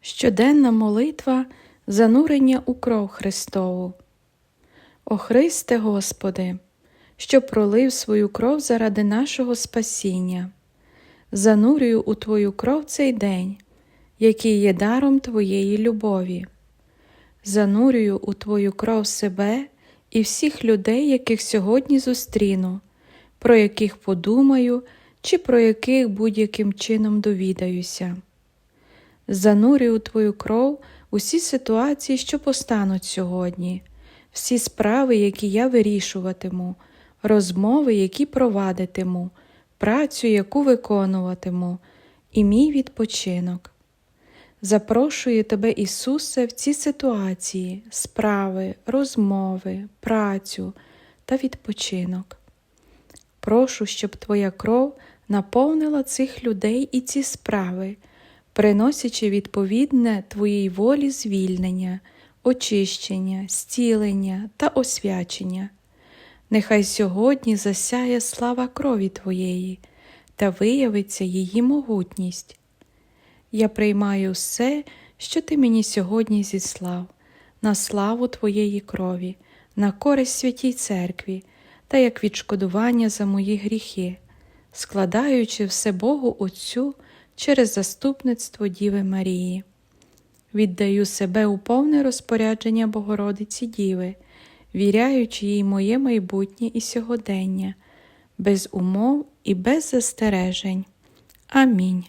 Щоденна молитва занурення у кров Христову. О Христе Господи, що пролив свою кров заради нашого спасіння. Занурюю у Твою кров цей день, який є даром Твоєї любові. Занурюю у Твою кров себе і всіх людей, яких сьогодні зустріну, про яких подумаю чи про яких будь-яким чином довідаюся. Занурюю у Твою кров усі ситуації, що постануть сьогодні, всі справи, які я вирішуватиму, розмови, які провадитиму, працю, яку виконуватиму, і мій відпочинок. Запрошую тебе, Ісусе, в ці ситуації, справи, розмови, працю та відпочинок. Прошу, щоб Твоя кров наповнила цих людей і ці справи, приносячи відповідне Твоїй волі звільнення, очищення, зцілення та освячення. Нехай сьогодні засяє слава крові Твоєї та виявиться її могутність. Я приймаю все, що ти мені сьогодні зіслав, на славу Твоєї крові, на користь святій церкві та як відшкодування за мої гріхи, складаючи все Богу Отцю через заступництво Діви Марії. Віддаю себе у повне розпорядження Богородиці Діви, віряючи їй моє майбутнє і сьогодення, без умов і без застережень. Амінь.